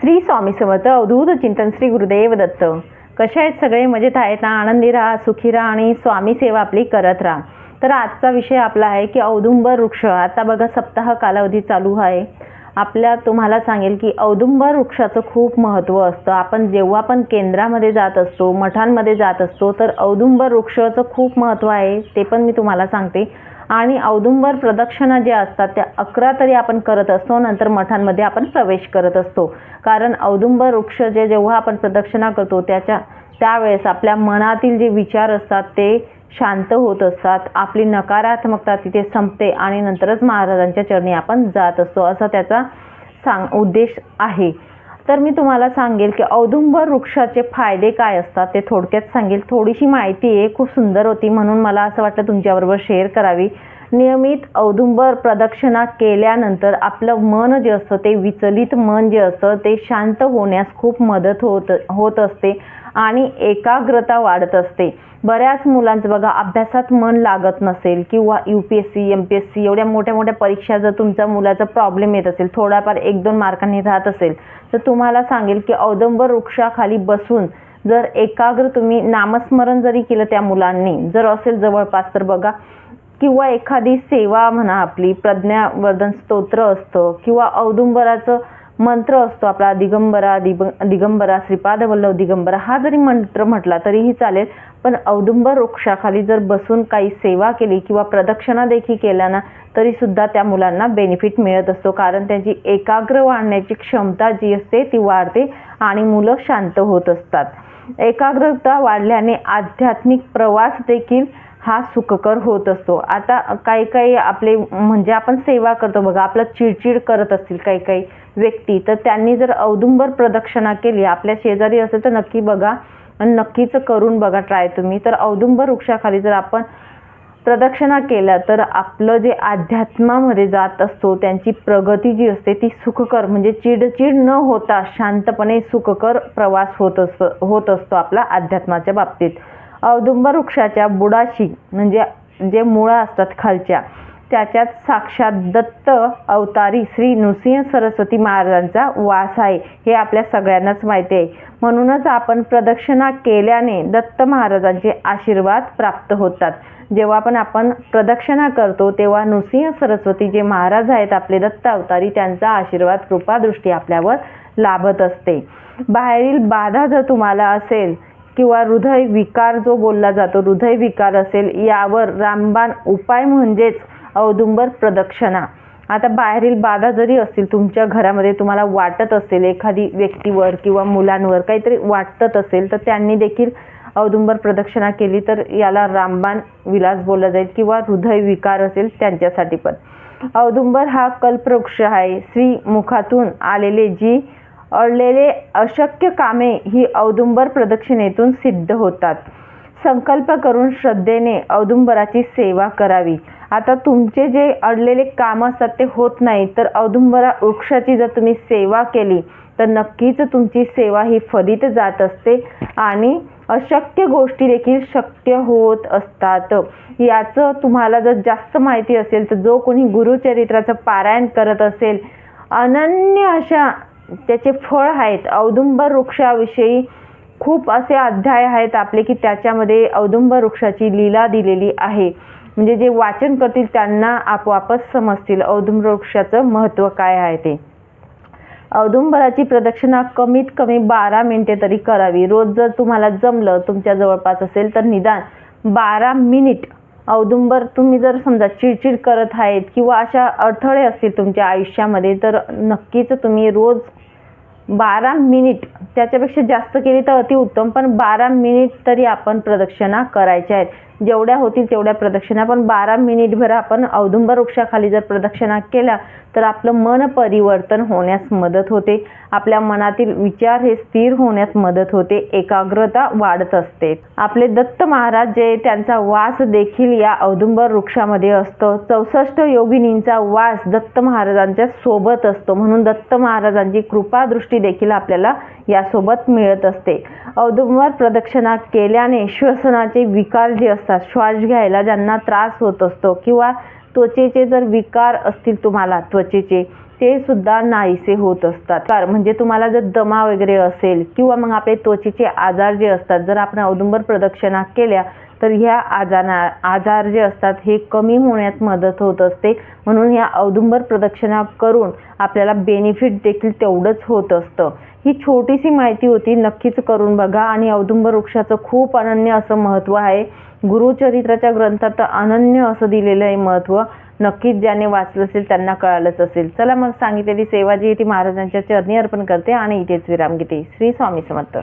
श्री स्वामी समर्थ अवधूत चिंतन श्री गुरुदेव दत्त. कसे आहेत सगळे? मजेत आहेत ना? आनंदी राहा सुखी राहा आणि स्वामी सेवा आपली करत राहा. तर आजचा विषय आपला आहे की औदुंबर वृक्ष. आता बघा सप्ताह कालावधी चालू आहे. आपल्या तुम्हाला सांगेल की औदुंबर वृक्षाचं खूप महत्त्व असतं. आपण जेव्हा पण केंद्रामध्ये जात असतो मठांमध्ये जात असतो तर औदुंबर वृक्षाचं खूप महत्त्व आहे. ते पण मी तुम्हाला सांगते. आणि औदुंबर प्रदक्षिणा ज्या असतात त्या अकरा तरी आपण करत असतो नंतर मठांमध्ये आपण प्रवेश करत असतो. कारण औदुंबर वृक्ष जे जेव्हा आपण प्रदक्षिणा करतो त्याच्या त्यावेळेस आपल्या मनातील जे विचार असतात ते शांत होत असतात. आपली नकारात्मकता तिथे संपते आणि नंतरच महाराजांच्या चरणी आपण जात असतो असा त्याचा सांग उद्देश आहे. तर मी तुम्हाला सांगेल की औदुंबर वृक्षाचे फायदे काय असतात ते थोडक्यात सांगेल. थोडीशी माहिती आहे खूप सुंदर होती म्हणून मला असं वाटतं तुमच्याबरोबर शेअर करावी. नियमित औदुंबर प्रदक्षिणा केल्यानंतर आपलं मन जे असतं ते विचलित मन जे असतं ते शांत होण्यास खूप मदत होत होत असते आणि एकाग्रता वाढत असते. बऱ्याच मुलांचं बघा अभ्यासात मन लागत नसेल किंवा U P S C M P S C एवढ्या मोठ्या मोठ्या परीक्षा जर तुमच्या मुलाचा प्रॉब्लेम येत असेल थोडाफार एक दोन मार्कांनी राहत असेल तर तुम्हाला सांगेल की औदंबर वृक्षाखाली बसून जर एकाग्र तुम्ही नामस्मरण जरी केलं त्या मुलांनी जर असेल जवळपास तर बघा किंवा एखादी सेवा म्हणा आपली प्रज्ञावर्धन स्तोत्र असतं किंवा औदुंबराचं मंत्र असतो आपला दिगंबरा दिग दिगंबरा श्रीपाद वल्लव दिगंबरा हा जरी मंत्र म्हटला तरीही चालेल पण औदुंबर वृक्षाखाली जर बसून काही सेवा केली किंवा प्रदक्षिणा देखील केल्या ना तरीसुद्धा त्या मुलांना बेनिफिट मिळत असतो. कारण त्यांची एकाग्र वाढण्याची क्षमता जी असते ती वाढते आणि मुलं शांत होत असतात. एकाग्रता वाढल्याने आध्यात्मिक प्रवास देखील हा सुखकर होत असतो. आता काही काही आपले म्हणजे आपण सेवा करतो बघा आपला चिडचिड करत असतील काही काही व्यक्ती तर त्यांनी जर औदुंबर प्रदक्षिणा केली आपल्या शेजारी असेल तर नक्की बघा आणि नक्कीच करून बघा ट्राय तुम्ही. तर औदुंबर वृक्षाखाली जर आपण प्रदक्षिणा केल्या तर आपलं जे अध्यात्मामध्ये जात असतो त्यांची प्रगती जी असते ती सुखकर म्हणजे चिडचिड न होता शांतपणे सुखकर प्रवास होत असतो होत असतो आपला अध्यात्माच्या बाबतीत. औदुंबर वृक्षाच्या बुडाशी म्हणजे जे मुळं असतात खालच्या त्याच्यात साक्षात दत्त अवतारी श्री नृसिंह सरस्वती महाराजांचा वास आहे हे आपल्या सगळ्यांनाच माहिती आहे. म्हणूनच आपण प्रदक्षिणा केल्याने दत्त महाराजांचे आशीर्वाद प्राप्त होतात. जेव्हा पण आपण प्रदक्षिणा करतो तेव्हा नृसिंह सरस्वती जे महाराज आहेत आपले दत्त अवतारी त्यांचा आशीर्वाद कृपादृष्टी आपल्यावर लाभत असते. बाहेरील बाधा जर तुम्हाला असेल किंवा हृदय विकार जो बोलला जातो हृदय विकार असेल यावर रामबाण उपाय म्हणजेच औदुंबर प्रदक्षिणा. आता बाहेरील बाधा जरी असतील तुमच्या घरामध्ये तुम्हाला वाटत असेल एखादी व्यक्तीवर किंवा मुलांवर काहीतरी वाटत असेल तर त्यांनी देखील औदुंबर प्रदक्षिणा केली तर याला रामबाण विलास बोलला जाईल किंवा हृदय विकार असेल त्यांच्यासाठी पण. औदुंबर हा कल्पवृक्ष आहे. श्रीमुखातून आलेले जी अडलेले अशक्य कामे ही औदुंबर प्रदक्षिणेतून सिद्ध होतात. संकल्प करून श्रद्धेने औदुंबराची सेवा करावी. आता तुमचे जे अडलेले काम असतात ते होत नाही तर औदुंबरा वृक्षाची जर तुम्ही सेवा केली तर नक्कीच तुमची सेवा ही फलित जात असते आणि अशक्य गोष्टी देखील शक्य होत असतात. याचं तुम्हाला जर जास्त माहिती असेल तर जो कोणी गुरुचरित्राचं पारायण करत असेल अनन्य अशा त्याचे फळ आहेत. औदुंबर वृक्षाविषयी खूप असे अध्याय आहेत आपले की त्याच्यामध्ये औदुंबर वृक्षाची लीला दिलेली आहे. म्हणजे जे वाचन करतील त्यांना आपोआपच समजतील औदुंबर वृक्षाचं महत्त्व काय आहे ते. औदुंबराची प्रदक्षिणा कमीत कमी बारा मिनिटे तरी करावी. रोज जर तुम्हाला जमलं तुमच्या जवळपास असेल तर निदान बारा मिनिट औदुंबर तुम्ही जर समजा चिडचिड करत आहेत किंवा अशा अडथळे असतील तुमच्या आयुष्यामध्ये तर नक्कीच तुम्ही रोज बारा मिनिट त्याच्यापेक्षा जास्त केली तर अतिउत्तम पण बारा मिनिट तरी आपण प्रदक्षिणा करायच्या आहेत. जेवढ्या होतील तेवढ्या प्रदक्षिणा पण बारा मिनिटभर आपण औदुंबर वृक्षाखाली जर प्रदक्षिणा केल्या तर आपलं मन परिवर्तन होण्यास मदत होते. आपल्या मनातील विचार हे स्थिर होण्यास मदत होते. एकाग्रता वाढत असते. आपले दत्त महाराज जे त्यांचा वास देखील या औदुंबर वृक्षामध्ये असतो. चौसष्ट योगिनींचा वास दत्त महाराजांच्या सोबत असतो. म्हणून दत्त महाराजांची कृपादृष्टी देखील आपल्याला यासोबत मिळत असते. औदुंबर प्रदक्षिणा केल्याने श्वसनाचे विकार जे असतात श्वास घ्यायला ज्यांना त्रास होत असतो किंवा त्वचेचे जर विकार असतील तुम्हाला त्वचेचे ते सुद्धा नाहीसे होत असतात. कार म्हणजे तुम्हाला जर दमा वगैरे असेल किंवा मग आपले त्वचेचे आजार जे असतात जर आपण औदुंबर प्रदक्षिणा केल्या तर ह्या आजारा आजार जे असतात हे कमी होण्यात मदत होत असते. म्हणून ह्या औदुंबर प्रदक्षिणा करून आपल्याला बेनिफिट देखील तेवढंच होत असतं. ही छोटीशी माहिती होती नक्कीच करून बघा आणि औदुंबर वृक्षाचं खूप अनन्य असं महत्त्व आहे. गुरुचरित्राच्या ग्रंथात अनन्य असं दिलेलं आहे महत्त्व नक्कीच ज्याने वाचलं असेल त्यांना कळालंच असेल. चला मग सांगितलेली सेवा जी ती महाराजांच्या चरणी अर्पण करते आणि इथेच विराम घेते. श्री स्वामी समर्थ.